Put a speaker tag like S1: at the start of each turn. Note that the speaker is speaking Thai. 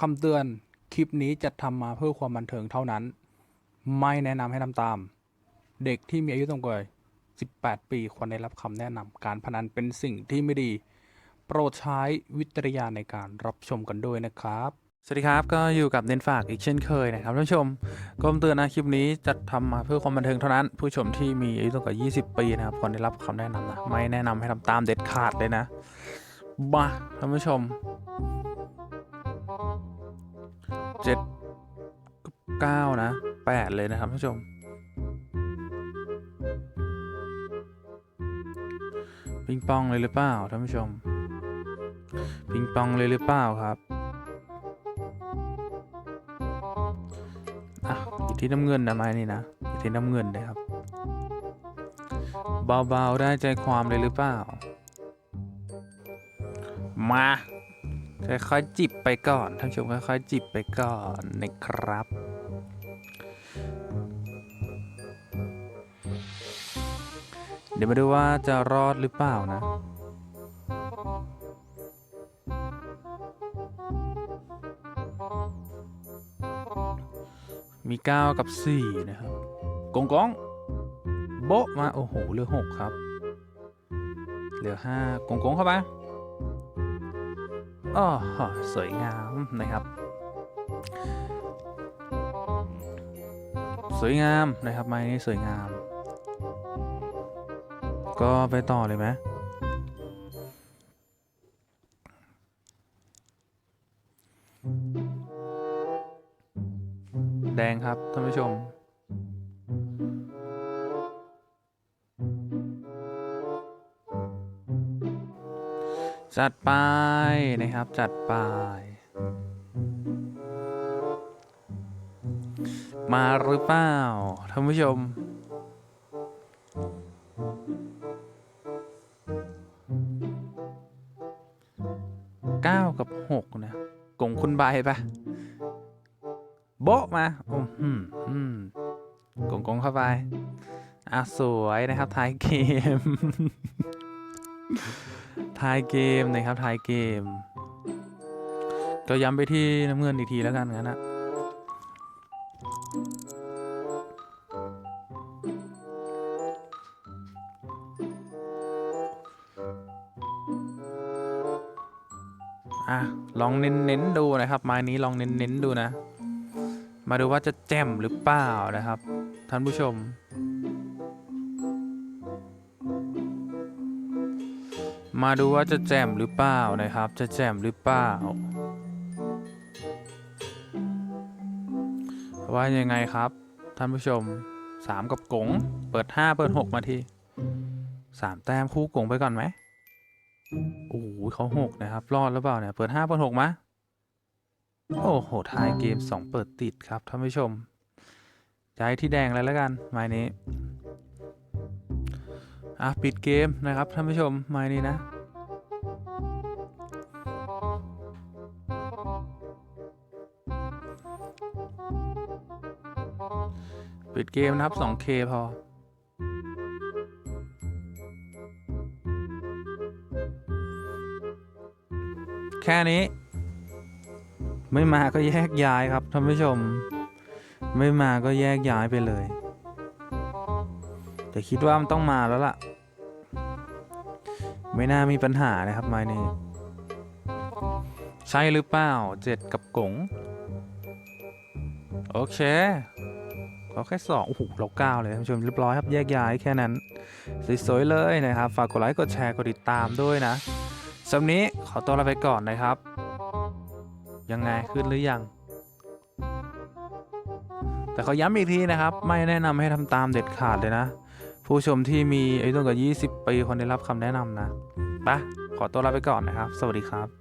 S1: คำเตือน คลิปนี้จัดทำมาเพื่อความบันเทิงเท่านั้น ไม่แนะนำให้ทำตาม เด็กที่มีอายุต่ำกว่า 18 ปีควรได้รับคำแนะนำการพนันเป็นสิ่งที่ไม่ดี โปรดใช้วิจารณญาณในการรับชมกันด้วยนะครับ สวัสดีครับ ก็อยู่กับเน้นฝากอีกเช่นเคยนะครับท่านผู้ชมก็เตือนนะคลิปนี้จัดทำมาเพื่อความบันเทิงเท่านั้น ผู้ชมที่มีอายุต่ำกว่า 20 ปีนะครับควรได้รับคำแนะนำนะไม่แนะนำให้ทำตามเด็ดขาดเลยนะมาท่านผู้ชม 9 นะ 8 เลยนะครับท่านผู้ชม ปิงปองเลยหรือเปล่าท่านผู้ชม ปิงปองเลยหรือเปล่าครับอะอยู่ที่น้ำเงินนะไม้นี่นะอยู่ที่น้ำเงินเลยครับ เบาๆได้ใจความเลยหรือเปล่า มาค่อยๆจิบไปก่อนท่านผู้ชมค่อยๆจิบไปก่อนนะครับ ดี๋ยวมาดูว่าจะรอดหรือเปล่านะมี 9 กับ 4 นะครับ กงกอง โบะมา โอ้โหเหลือ 6 ครับ เหลือ 5 กงกงเข้าไปอ้อสวยงามนะครับ สวยงามนะครับไม้นี้สวยงาม ก็ไปต่อเลยไหมแดงครับท่านผู้ชม จัดไปนะครับจัดไป มาหรือเปล่าท่านผู้ชม เก้ากับหกนะกงคุณใบปะโบะมาอ้อืมอืมกงกงเข้าไปอะสวยนะครับท้ายเกมท้ายเกมนะครับท้ายเกม ก็ย้ำไปที่น้ำเงินอีกทีแล้วกันงั้นนะ อะลองเน้นๆดูนะครับไม้นี้ลองเน้นๆดูนะ มาดูว่าจะแจ่มหรือเปล่านะครับ ท่านผู้ชม มาดูว่าจะแจ่มหรือเปล่านะครับ จะแจ่มหรือเปล่าว่ายังไงครับ ท่านผู้ชม 3 กับกงเปิด 5 เปิด 6 มาที3แต้มคู่กงไปก่อนไหม โอ้โหเขา6นะครับ รอดหรือเปล่าเนี่ย เปิด5เปิด6มาโอ้โหทายเกม2เปิดติดครับท่านผู้ชมย้ายที่แดงเลยแล้วกันไม้นี้อะปิดเกมนะครับท่านผู้ชมไม้นี้นะปิดเกมนะครับ 2K พอ แค่นี้ ไม่มาก็แยกย้ายครับท่านผู้ชม ไม่มาก็แยกย้ายไปเลย แต่คิดว่ามันต้องมาแล้วล่ะ ไม่น่ามีปัญหานะครับไม้นี้ใช่หรือเปล่าเจ็ดกับกงโอเคเขาแค่สองโอ้โหเราเก้าเลยท่านผู้ชมเรียบร้อยครับแยกย้ายแค่นั้น สวยๆเลยนะครับ ฝากกดไลค์กดแชร์กดติดตามด้วยนะ สำหรับนี้ขอตัวลาไปก่อนนะครับ ยังไงขึ้นหรือยัง แต่เขาย้ำอีกทีนะครับ ไม่แนะนำให้ทำตามเด็ดขาดเลยนะ ผู้ชมที่มีอายุต่ำกว่า 20 ปีคนได้รับคำแนะนำนะไปะขอตัวลาไปก่อนนะครับ สวัสดีครับ